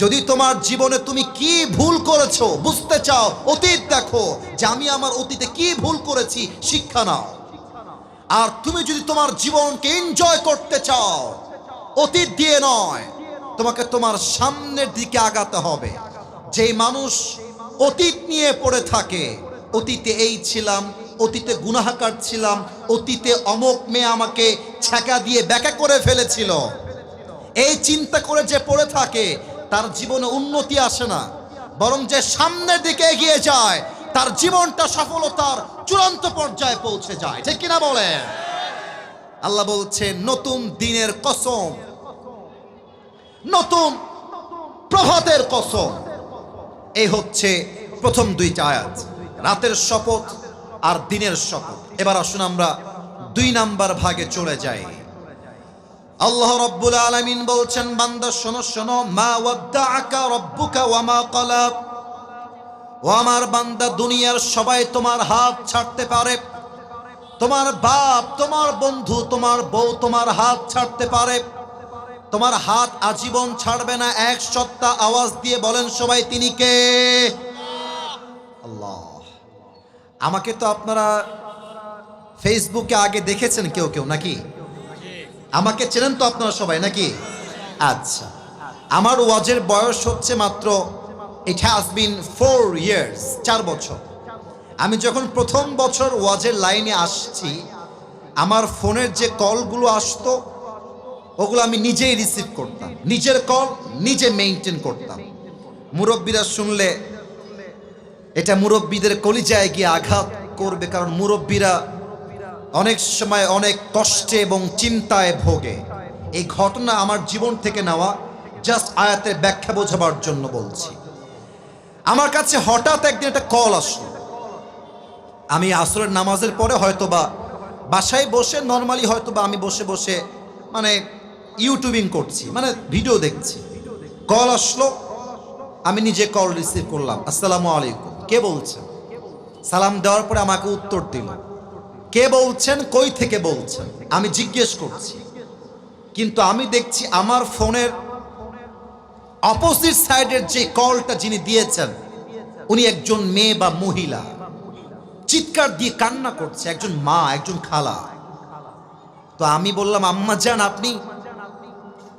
যদি তোমার জীবনে তুমি কি ভুল করেছ, বুঝতে চাও, অতীত দেখো যে আমি আমার অতীতে কি ভুল করেছি, শিক্ষা নাও। আর তুমি যদি তোমার জীবনকে এনজয় করতে চাও, অতীত দিয়ে নয়, তোমাকে তোমার সামনের দিকে আগাতে হবে। যে মানুষ অতীত নিয়ে পড়ে থাকে, অতীতে এই ছিলাম, অতীতে গুনাহাকার ছিলাম, অতীতে অমক মেয়ে আমাকে ছ্যাঁকা দিয়ে ব্যাকা করে ফেলেছিল। এই চিন্তা করে যে পড়ে থাকে তার জীবনে উন্নতি আসে না। বরং যে সামনের দিকে এগিয়ে যায়, তার জীবনটা সফলতার চূড়ান্ত পর্যায়ে পৌঁছে যায়। ঠিক কিনা বলেন? আল্লাহ বলছে, নতুন দিনের কসম, নতুন প্রভাতের কসম। এই হচ্ছে প্রথম দুইটা আয়াত, রাতের শপথ আর দিনের শপথ। এবার আসুন আমরা দুই নাম্বার ভাগে চলে যাই। আল্লাহ রব্বুল আলামিন বলছেন, বান্দা, শোনো শোনো, মা ওয়াদ্দাআকা রব্বুকা ওয়া মা ক্বালা। ও আমার বান্দা, দুনিয়ার সবাই তোমার হাত ছাড়তে পারে। তোমার বাপ, তোমার বন্ধু, তোমার বউ তোমার হাত ছাড়তে পারে। তোমার হাত আজীবন ছাড়বে না। এক সত্তা আওয়াজ দিয়ে বলেন সবাই, তিনি কে? আল্লাহ। আমাকে তো আপনারা ফেসবুকে আগে দেখেছেন কেউ কেউ, নাকি? আমাকে চেনেন তো আপনারা সবাই নাকি? আচ্ছা। আমার ওয়াজের বয়স হচ্ছে মাত্র it has been four years চার বছর। আমি যখন প্রথম বছর ওয়াজের লাইনে আসছি, আমার ফোনের যে কলগুলো আসতো, ওগুলো আমি নিজেই রিসিভ করতাম। নিজের কল নিজে মেনটেন করতাম। মুরব্বীরা শুনলে, এটা মুরব্বীদের কলিজায় গিয়ে আঘাত করবে, কারণ মুরব্বীরা অনেক সময় অনেক কষ্টে এবং চিন্তায় ভোগে। এই ঘটনা আমার জীবন থেকে নেওয়া জাস্ট আয়াতের ব্যাখ্যা বোঝাবার জন্য বলছি। আমার কাছে হঠাৎ একদিন একটা কল আসলো। আমি আসরের নামাজের পরে হয়তোবা বাসায় বসে নর্মালি হয়তোবা আমি বসে বসে মানে ইউটিউবিং করছি মানে ভিডিও দেখছি। কল আসলো, আমি নিজে কল রিসিভ করলাম। আসসালামু আলাইকুম। কে বলছেন সালাম দেওয়ার পরে আমাকে উত্তর দিল। কে বলছেন, কই থেকে বলছেন? আমি জিজ্ঞেস করছি। কিন্তু আমি দেখছি আমার ফোনের অপোজিট সাইডের যে কলটা যিনি দিয়েছেন, উনি একজন মেয়ে বা মহিলা। চিৎকার দিয়ে কান্না করছে, একজন মা, একজন খালা। তো আমি বললাম, আম্মা যান আপনি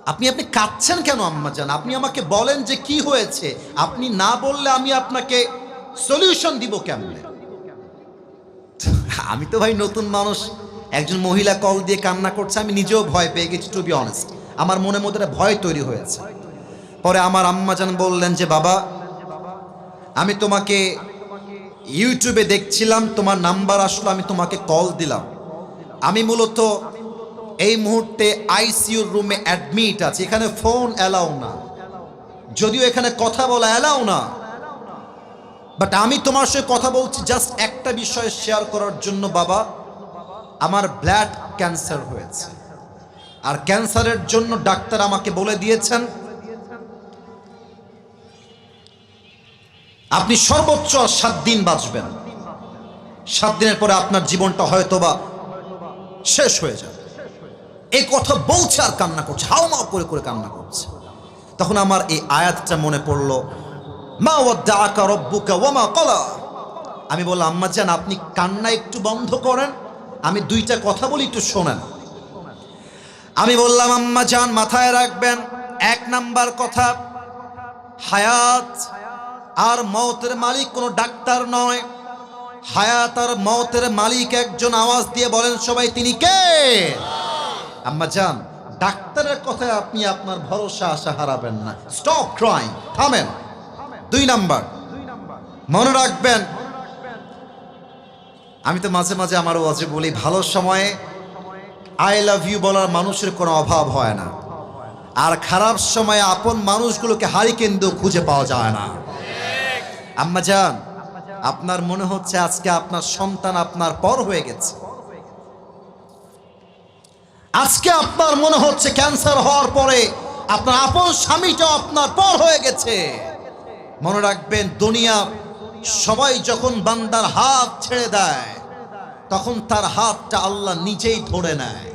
আপনি আপনি কাঁদছেন কেন, আম্মা যান আপনি আমাকে বলেন যে কি হয়েছে। আপনি না বললে আমি আপনাকে সলিউশন দিব কেমনে? আমি তো ভাই নতুন মানুষ। একজন মহিলা কল দিয়ে কান্না করছে, আমি নিজেও ভয় পেয়ে গেছি টু বি অনেস্ট আমার মনের মধ্যে একটা ভয় তৈরি হয়েছে। পরে আমার আম্মাজান বললেন যে, বাবা, আমি তোমাকে ইউটিউবে দেখছিলাম, তোমার নাম্বার আসলো, আমি তোমাকে কল দিলাম। আমি মূলত এই মুহূর্তে আইসিইউর রুমে অ্যাডমিট আছে, এখানে ফোন অ্যালাউ না। যদিও এখানে কথা বলা অ্যালাউ না বাট আমি তোমার সঙ্গে কথা বলছি জাস্ট একটা বিষয় শেয়ার করার জন্য, বাবা। আমার ব্লাড ক্যান্সার হয়েছে। আর ক্যান্সারের জন্য ডাক্তার আমাকে বলে দিয়েছেন, আপনি সর্বোচ্চ সাত দিন বাঁচবেন। সাত দিনের পরে আপনার জীবনটা হয়তোবা শেষ হয়ে যাবে। এই কথা বলছে আর কান্না করছে হাও মাও করে করে কান্না করছে। তখন আমার এই আয়াতটা মনে পড়ল মা ওয়াদ্দাআকা রব্বুকা ওয়া মা ক্বালা। আমি বললাম, আম্মা জান, আপনি কান্না একটু বন্ধ করেন, আমি দুইটা কথা বলি, একটু শোনেন। আমি বললাম, আম্মা জান, মাথায় রাখবেন, এক নাম্বার কথা, হায়াত আর মতের মালিক কোনো ডাক্তার নয়। হায়াত আর মতের মালিক একজন আওয়াজ দিয়ে বলেন, সবাই, তিনি কে? আম্মা জান, ডাক্তারের কথায় আপনি আপনার ভরসা আশা হারাবেন না। স্টপ ক্রাইং থামেন। দুই নাম্বার। মনে রাখবেন, আমি তো মাঝে মাঝে আমার ওয়াজে বলি, ভালো সময়ে আই লাভ ইউ বলার মানুষের কোনো অভাব হয় না। আর খারাপ সময়ে আপন মানুষগুলোকে হারি কেন্দ্র খুঁজে পাওয়া যায় না। আম্মা যান আপনার মনে হচ্ছে আজকে আপনার সন্তান আপনার পর হয়ে গেছে। আজকে আপনার মনে হচ্ছে ক্যান্সার হওয়ার পরে আপনার আপন স্বামীটা আপনার পর হয়ে গেছে। মনে রাখবেন, দুনিয়া সবাই যখন বান্দার হাত ছেড়ে দেয়, তখন তার হাতটা আল্লাহ নিজেই ধরে নেয়।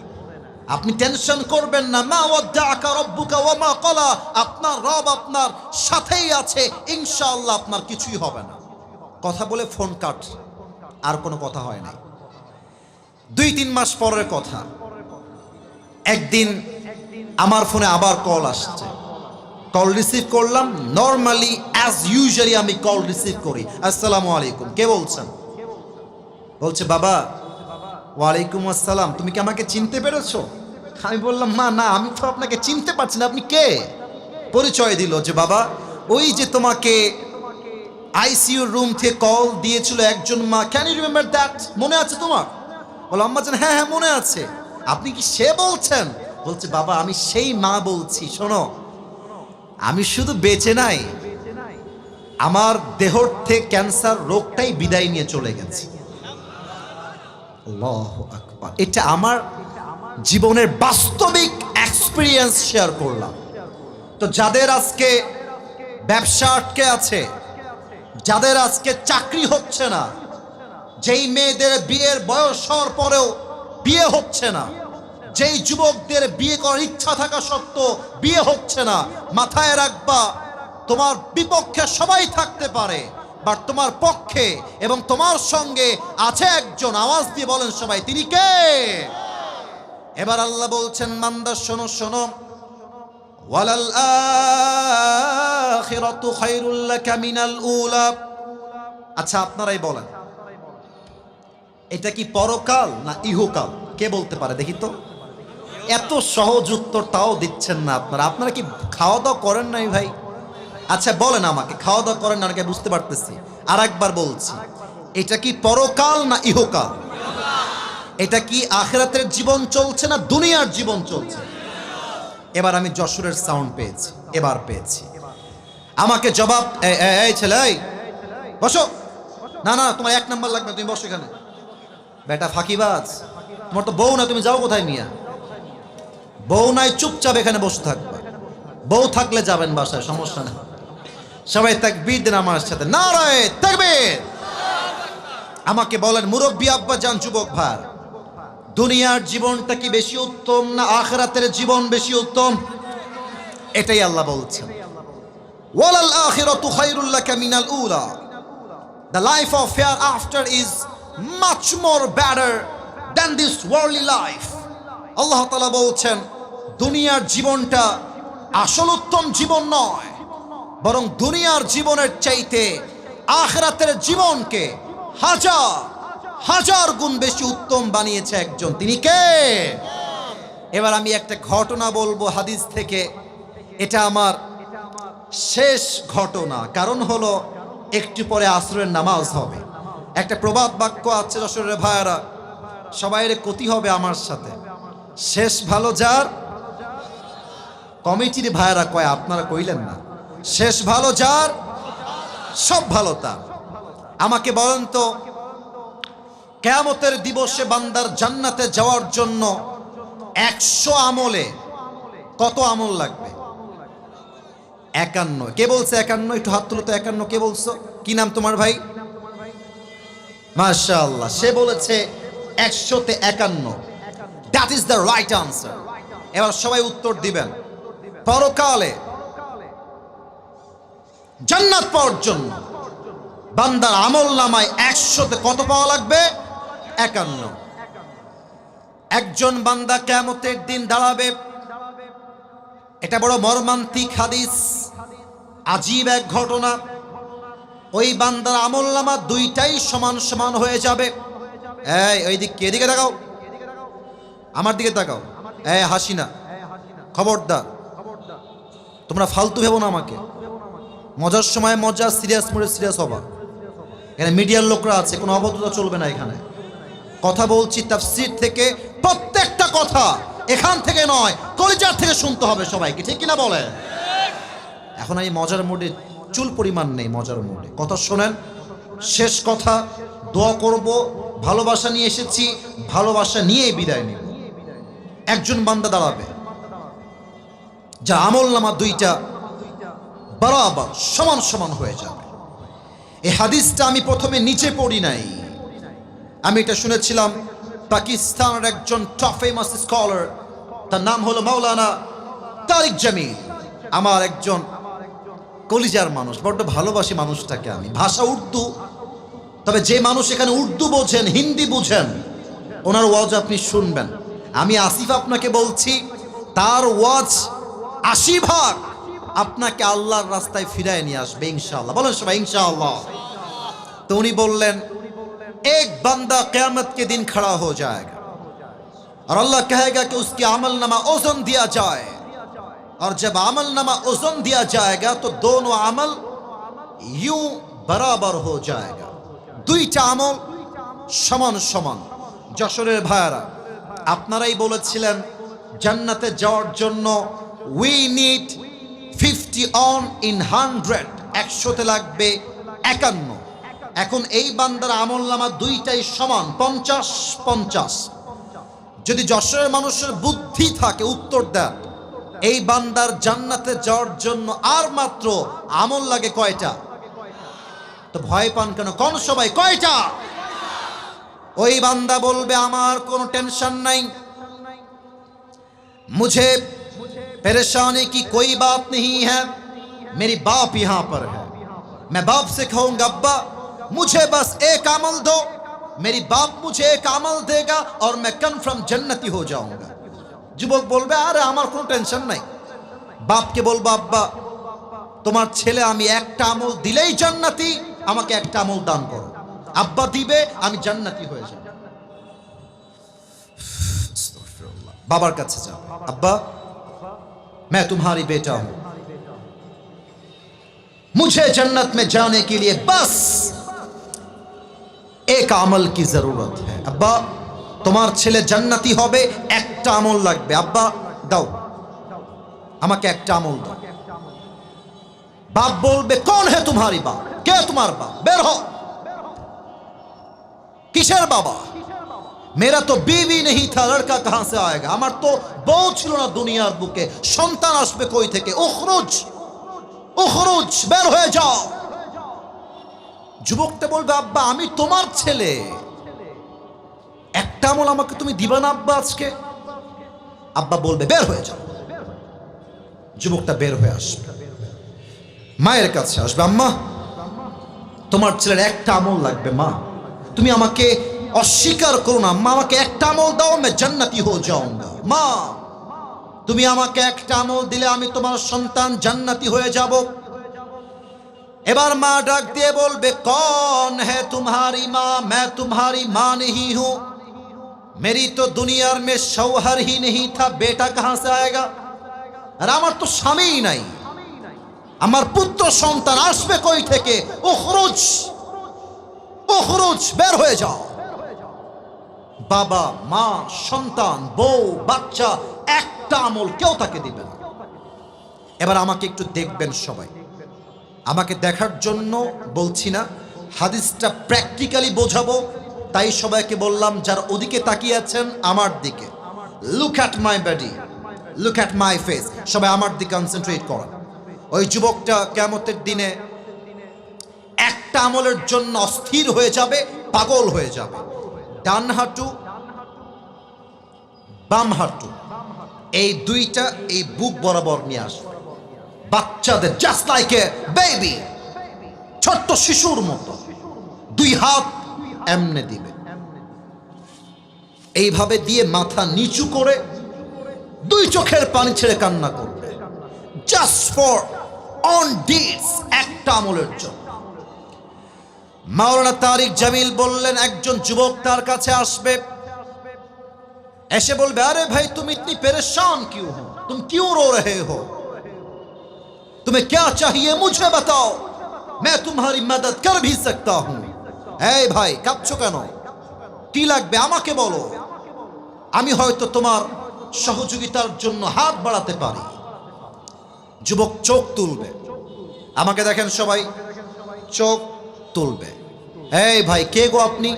আপনি টেনশন করবেন না, মা ওয়াদ্দাআকা রাব্বুকা ওয়া মা ক্বালা, আপনার রব আপনার সাথেই আছে, ইনশাআল্লাহ আপনার কিছুই হবে না। কথা বলে ফোন কাট, আর কোনো কথা হয় না দুই তিন মাস পরের কথা। একদিন আমার ফোনে আবার কল আসছে। কল রিসিভ করলাম। নর্মালি অ্যাজ ইউজুয়ালি আমি কল রিসিভ করি। আসসালামু আলাইকুম। কে বলছেন? বলছে, বাবা, ওয়ালাইকুম আসসালাম। তুমি কি আমাকে চিনতে পেরেছ? আমি বললাম মা না, আমি তো আপনাকে চিনতে পারছি না। আপনি কে? পরিচয় দিল যে, বাবা, ওই যে তোমাকে আইসিইউ রুম থেকে কল দিয়েছিল একজন মা। ক্যান ইউ রিমেম্বার দ্যাট মনে আছে তোমার? বলো আম্মা জান হ্যাঁ হ্যাঁ মনে আছে। আপনি কি সে বলছেন? বলছে, বাবা, আমি সেই মা বলছি, শোনো। আমি শুধু বেঁচে নাই, আমার দেহর থেকে ক্যান্সার রোগটাই বিদায় নিয়ে চলে গেছে। এটা আমার জীবনের বাস্তবিক এক্সপিরিয়েন্স শেয়ার করলাম। তো যাদের আজকে ব্যবসা আটকে আছে, যাদের আজকে চাকরি হচ্ছে না, যেই মেয়েদের বিয়ের বয়স হওয়ার পরেও বিয়ে হচ্ছে না যেই যুবকদের বিয়ে করার ইচ্ছা থাকা সত্ত্বেও বিয়ে হচ্ছে না, মাথায় রাখবা, তোমার বিপক্ষে সবাই থাকতে পারে বাট তোমার পক্ষে এবং তোমার সঙ্গে আছে একজন, আওয়াজ দিয়ে বলেন সবাই, তিনি কে? এবার আল্লাহ বলছেন, মান্দা, শোনো শোনো। আচ্ছা আপনারাই বলেন। এটা কি পরকাল না ইহকাল? কে বলতে পারে, দেখি তো। এত সহজ উত্তর তাও দিচ্ছেন না আপনারা। আপনারা কি খাওয়া দাওয়া করেন নাই ভাই? আচ্ছা বলেন আমাকে খাওয়া দাওয়া করেন না আমাকে বুঝতে পারতেছি। আর একবার বলছি এটা কি পরকাল না ইহকাল? এটা কি আখেরাতের জীবন চলছে না দুনিয়ার জীবন চলছে? এবার আমি যশোরের সাউন্ড পেয়েছি এবার পেয়েছি। আমাকে জবাব এই, ছেলে বসো। না না তোমার এক নাম্বার লাগবে তুমি বসো এখানে। বেটা ফাঁকিবাজ তোমার তো বউ না তুমি যাও কোথায় মিয়া? বউ নাই, চুপচাপ এখানে বসে থাকবে। বউ থাকলে যাবেন বাসায়, সমস্যা নেই। সবাই তাকবীর দেন আমার সাথে না রায় তাকবীর। আমাকে বলেন, মুরব্বী আব্বা যান, যুবক ভাই। দুনিয়ার জীবনটা কি বেশি উত্তম না আখরাতের জীবন বেশি উত্তম? এটাই আল্লাহ বলছেন। ওয়ালাল আখিরাতু খায়রুল লাকা মিনাল উলা। The life of hereafter is much more better than this worldly life. আল্লাহ তালা বলছেন দুনিয়ার জীবনটা আসল উত্তম জীবন নয়, বরং দুনিয়ার জীবনের চাইতে আখরাতের জীবনকে হাজার হাজার গুণ বেশি উত্তম বানিয়েছে একজন। তিনি কে? এবার আমি একটা ঘটনা বলব হাদিস থেকে। এটা আমার শেষ ঘটনা। কারণ হলো, একটু পরে আসরের নামাজ হবে। একটা প্রবাদ বাক্য আছে, যশোরের ভাইয়ারা, সবাইয়ের ক্ষতি হবে আমার সাথে। শেষ ভালো যার কমিটির ভাইয়ারা কয়, আপনারা কইলেন না। শেষ ভালো যার, সব ভালো তার। আমাকে বলেন তো, কেয়ামতের দিবসে বান্দার জান্নাতে যাওয়ার জন্য একশো আমলে কত আমল লাগবে? একান্ন। কে বলছে একান্ন? একটু হাত তুলো তো, একান্ন। কে বলছো? কি নাম তোমার ভাই? মাশাআল্লাহ, সে বলেছে একশোতে একান্ন। That is the right answer এবার সবাই উত্তর দিবেন। পরকালে জান্নাত পাওয়ার জন্য বান্দার আমল নামায় একশোতে কত পাওয়া লাগবে? একান্ন। একজন বান্দা কেমতের দিন দাঁড়াবে। এটা বড় মর্মান্তিক হাদিস, আজীব এক ঘটনা। ওই বান্দার আমল নামা দুইটাই সমান সমান হয়ে যাবে। ওই দিক এদিকে তাকাও। আমার দিকে তাকাও। এই, হাসিনা। খবরদার। তোমরা ফালতু ভেবো না আমাকে। মজার সময় মজা, সিরিয়াস মোড়ে সিরিয়াস হবা। এখানে মিডিয়ার লোকরা আছে, কোনো অভদ্রতা চলবে না এখানে। কথা বলছি তাফসির থেকে প্রত্যেকটা কথা এখান থেকে নয়, কলিজার থেকে শুনতে হবে সবাইকে, ঠিক কিনা বলে এখন এই মজার মোডে চুল পরিমাণ নেই, মজার মোডে। কথা শোনেন, শেষ কথা, দোয়া করব, ভালোবাসা নিয়ে এসেছি, ভালোবাসা নিয়েই বিদায় নেব। একজন বান্দা দাঁড়াবে। যা আমল নামা দুইটা বরাবর সমান সমান হয়ে যাবে। এই হাদিসটা আমি প্রথমে নিচে পড়ি নাই। আমি এটা শুনেছিলাম পাকিস্তানের একজন টপ ফেমাস স্কলার তার নাম হলো মাওলানা তারিক জামিল। আমার একজন কলিজার মানুষ, বড্ড ভালোবাসি মানুষটাকে আমি। ভাষা উর্দু, তবে যে মানুষ এখানে উর্দু বোঝেন, হিন্দি বুঝেন, ওনার ওয়াজ আপনি শুনবেন। আমি আসিফ আপনাকে বলছি, তার ওয়াজ আশি ভাগ আপনাকে আল্লাহর রাস্তায় ফিরায় নিয়ে আসবে ইনশাআল্লাহ বলেন সবাই ইনশাআল্লাহ তো উনি বললেন एक बंदा क्यामत के दिन खड़ा हो जाएगा और अल्लाह कहेगा कि उसकी अमल नमा ओजन दिया जाए और जब अमल नमा ओजन दिया जाएगा तो दोनों अमल यूं बराबर हो जाएगा দুইটা আমল সমান সমান যশোরের ভাইয়ারা আপনারাই বলেছিলেন জান্নাতে যাওয়ার জন্য we need fifty one in hundred একশোতে লাগবে একান্ন। এখন এই বান্দার আমল নামা দুইটাই সমান, পঞ্চাশ পঞ্চাশ। যদি যশোরের মানুষের বুদ্ধি থাকে, উত্তর দেন। এই বান্দার জান্নাতে যাওয়ার জন্য আর মাত্র আমল লাগে কয়টা? তো ভয় পান কেন? কোন সবাই? কয়টা? ওই বান্দা বলবে, আমার কোনো টেনশন নাই। मुझे परेशानी की कोई बात नहीं है मेरी बाप यहाँ पर है मैं बाप से कहूंगा अब्बा मुझे बस एक अमल दो मेरी बाप मुझे एक अमल देगा और मैं कन्फर्म जन्नती हो जाऊंगा যুবক বলবে আরে আমার কোনো টেনশন নাই বাপকে বলবো আব্বা তোমার ছেলে আমি একটা আমল দিলেই জান্নাতি আমাকে একটা আমল দান করো আব্বা দিবে আমি জান্নাতি হয়ে যাব আস্তাগফিরুল্লাহ। বাবার কাছে যাও अब्बा मैं तुम्हारी बेटा हूं मुझे जन्नत में जाने के लिए बस एक আমল की जरूरत है अब्बा তোমার ছেলে জান্নাতি হবে একটা আমল লাগবে আব্বা দাও আমাকে একটা আমল দাও বাপ বলবে কোন হে তোমারি বাপ কে তোমার বাপ বের হও কিসের বাবা মেরা তো বিবি নেই থা লড়কা কাহা সে আয়েগা আমার তো বউ ছিল না দুনিয়ার বুকে সন্তান আসবে কই থেকে উখরুজ উখরুজ বের হয়ে যাও যুবকটা বলবে আব্বা আমি তোমার ছেলে। একটা আমল আমাকে তুমি দিবা না আব্বা আজকে? আব্বা বলবে, বের হয়ে যাও। যুবকটা বের হয়ে আসবে। মায়ের কাছে আসবে, আম্মা, তোমার ছেলের একটা আমল লাগবে, মা। তুমি আমাকে অস্বীকার করো না। মা, আমাকে একটা আমল দাও, আমি জান্নাতি হয়ে যাওঙ্গা মা, তুমি আমাকে একটা আমল দিলে আমি তোমার সন্তান জান্নাতি হয়ে যাব। এবার মা ডাক দিয়ে বলবে, কন হে তুমারি মা, মে তুমারি মা নেই হু। মেরি তো দুনিয়ার মে সৌহার হি থা, বেটা কাহা সে আয়গা? আর আমার তো স্বামীই নাই। আমার পুত্র সন্তান আসবে কই থেকে? ওখরুজ ওখরুজ বের হয়ে যাও। বাবা, মা, সন্তান, বউ, বাচ্চা, একটা আমল কেউ তাকে দিবে না। এবার আমাকে একটু দেখবেন সবাই। আমাকে দেখার জন্য বলছি না, হাদিসটা প্র্যাকটিক্যালি বোঝাবো, তাই সবাইকে বললাম, যার ওদিকে তাকিয়ে আছেন, আমার দিকে। Look at my body look at my face সবাই আমার দিকে কনসেন্ট্রেট করেন। ওই যুবকটা কেমতের দিনে একটা আমলের জন্য অস্থির হয়ে যাবে, পাগল হয়ে যাবে। ডান হাঁটু বাম হাঁটু এই দুইটা এই বুক বরাবর নিয়ে আসবে। বাচ্চাদের জাস্ট লাইক এ বেবি ছোট্ট শিশুর মতো, দুই হাত এমনে দিবে। এইভাবে দিয়ে মাথা নিচু করে দুই চোখের পানি ছেড়ে কান্না করবে। জাস্ট ফর অন ডিটস একটা আমলের জন্য। মাওলানা তারিক জামিল বললেন একজন যুবক তার কাছে আসবে এসে বলবে আরে ভাই তুমি ইতনি परेशान क्यों हो तुम क्यों रो रहे हो तुम्हें क्या चाहिए मुझे बताओ मैं तुम्हारी मदद कर भी सकता हूं এই ভাই কাঁদছো কেন কি লাগবে আমাকে বলো আমি হয়তো তোমার সহযোগিতার জন্য হাত বাড়াতে পারি যুবক চোখ তুলবে আমাকে দেখেন সবাই চোখ তুলবে এই ভাই, কে গো আপনি?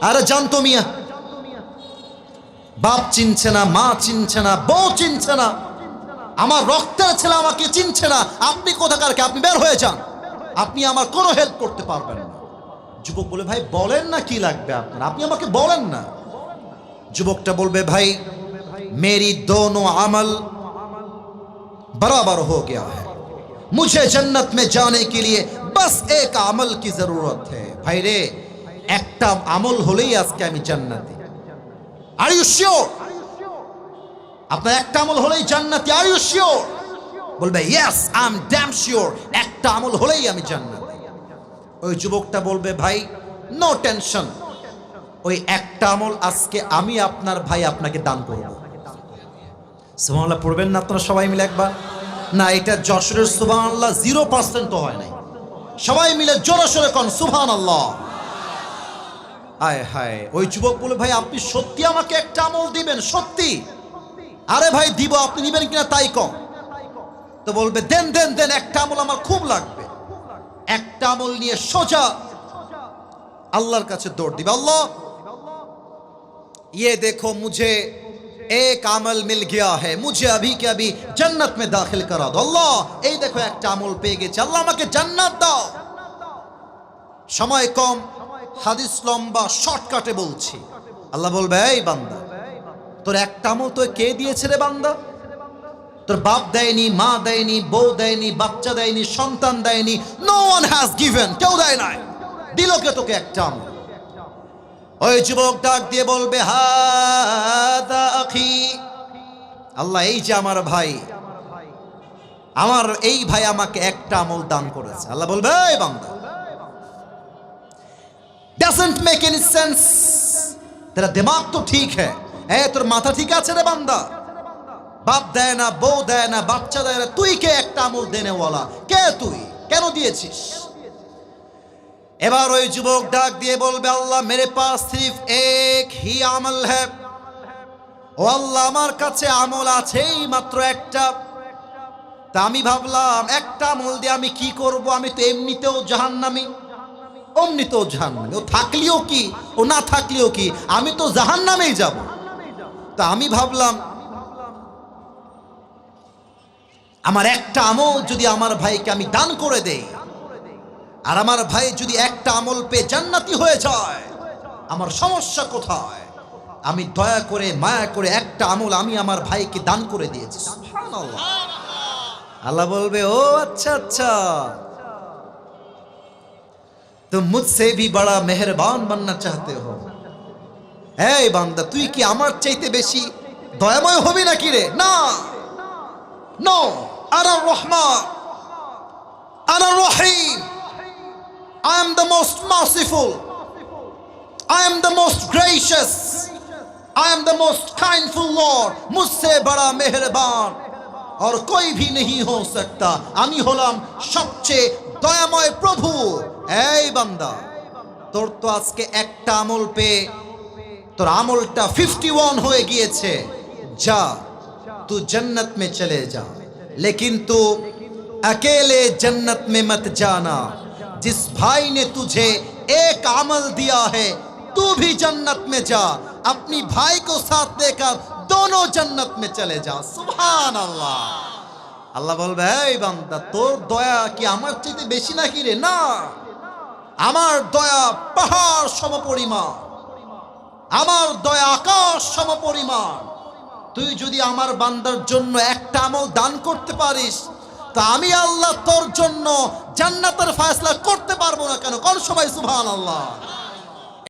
আরে জানতো মিয়া। বাপ চিনছে না, মা চিনছে না, বউ চিনছে না। আমার রক্তের ছেলে আমাকে চিনছে না। আপনি কোথাকার আপনি বের হয়ে যান। আপনি আমার কোনো হেল্প করতে পারবেন না। যুবক বলে, ভাই, বলেন না কি লাগবে আপনার? আপনি আমাকে বলেন না। যুবকটা বলবে, ভাই, মেরি দোনো আমল বরাবর হো গিয়া হ্যাঁ মুঝে জন্নত মে জানে কে লিয়ে बस एक अमल की जरूरत है ভাই রে একটা আমল হলেই আজকে আমি জান্নাতি আর ইউ শিওর আপনার একটা আমল হলেই জান্নাতি আর ইউ শিওর বলবে yes I am damn sure একটা আমল হলেই আমি জান্নাতি ওই যুবকটা বলবে ভাই নো টেনশন ওই একটা আমল আজকে আমি আপনার ভাই আপনাকে দান করব সুবহানাল্লাহ পড়বেন না আপনারা সবাই মিলে একবার না এটা যশোরের সুবহানাল্লাহ জিরো পার্সেন্ট তো হয় নাই সবাই মিলে জোরে সোরে কন সুভান আল্লাহ আয় হায়। ওই যুবক বলে, ভাই, আপনি সত্যি আমাকে একটা আমল দিবেন, সত্যি? আরে ভাই, দিব, আপনি দিবেন কিনা তাই কম। তো বলবে, দেন দেন দেন, একটা আমল আমার খুব লাগবে। একটা আমল নিয়ে সোজা আল্লাহর কাছে দৌড় দিবে। আল্লাহ ইয়ে দেখো, মুঝে এক আমল মিল গিয়া হে, মুঝে আবি কে আবি জান্নাত মে দাখিল করা দো আল্লাহ, এই দেখো একটা আমল পেয়ে গেছে। আল্লাহ আমাকে জান্নাত দাও। সময় কম, হাদিস লম্বা, শর্টকাটে বলছি। আল্লাহ বলবে, এই বান্দা, তোর একটা আমল তো কে দিয়েছে রে বান্দা? তোর বাপ দেয়নি, মা দেয়নি, বউ দেয়নি, বাচ্চা দেয়নি, সন্তান দেয়নি নো ওয়ান হ্যাজ গিভেন কেউ দেয় নাই। দিল কে তোকে একটা আমল? ওই যুবক ডাক দিয়ে বলবে, হাদা আখি। আল্লাহ, এই যে আমার ভাই, আমার এই ভাই আমাকে একটা আমল দান করেছে। আল্লাহ বলবে, এই বান্দা ডাজন্ট মেক এনি সেন্স তেরা দিমাগ তো ঠিক হ্যাঁ এ, তোর মাথা ঠিক আছে রে বান্দা? বাপ দেয় না, বউ দেয় না, বাচ্চা দেয় না। তুই কে একটা আমল দেনেওয়ালা? কে তুই? কেন দিয়েছিস? এবার ওই যুবক ডাক দিয়ে বলবে, আল্লাহ মেরে পাস সির্ফ এক হি আমল হ্যাঁ ও আল্লাহ, আমার কাছে আমল আছেই মাত্র একটা। তা আমি ভাবলাম, একটা আমল দিয়ে আমি কি করব? আমি তো এমনিতেও জাহান্নামি। অমনিতেও জাহান্নামি। ও থাকলেও কি? ও না থাকলেও কি? আমি তো জাহান্নামেই যাব। তা আমি ভাবলাম, আমার একটা আমল যদি আমার ভাইকে আমি দান করে দেই আর আমার ভাই যদি একটা আমল পেয়ে জান্নাতি হয়ে যায়, আমার সমস্যা কোথায়? আমি দয়া করে, মায়া করে একটা আমল আমি আমার ভাইকে দান করে দিয়েছি। আল্লাহ বলবে, ও আচ্ছা আচ্ছা। তো মুঝসে ভি বড়া মেহরবান বাননা চাহতে হো। এই বান্দা, তুই কি আমার চাইতে বেশি দয়াময় হবি নাকি রে? না। নো আর রহমান। আর রহিম। I am the most merciful. I am the most gracious. I am the most kindful Lord. मुझसे बड़ा मेहरबान और कोई भी नहीं हो सकता আমি হলাম সবচেয়ে দয়াময় প্রভু এই বান্দা তোর তো আজকে একটা আমল পেয়ে তোর আমলটা ফিফটি ওয়ান হয়ে গিয়েছে যা तू जन्नत में चले जा लेकिन तू अकेले जन्नत में मत जाना जिस भाई ने तुझे एक अमल दिया है तू भी जन्नत में जा अपनी भाई को साथ लेकर दोनों जन्नत में चले जा सुभान अल्लाह আল্লাহ বলবে এই বান্দা তোর দয়া কি আমার চাইতে বেশি নাকি রে না আমার দয়া পাহাড় সমপরিমাণ আমার দয়া আকাশ সমপরিমাণ তুই যদি আমার বান্দার জন্য একটা আমল দান করতে পারিস তা আমি আল্লাহ তোর জন্য জান্নাতের ফয়সলা করতে পারব না কেন? কোন সবাই সুবহান আল্লাহ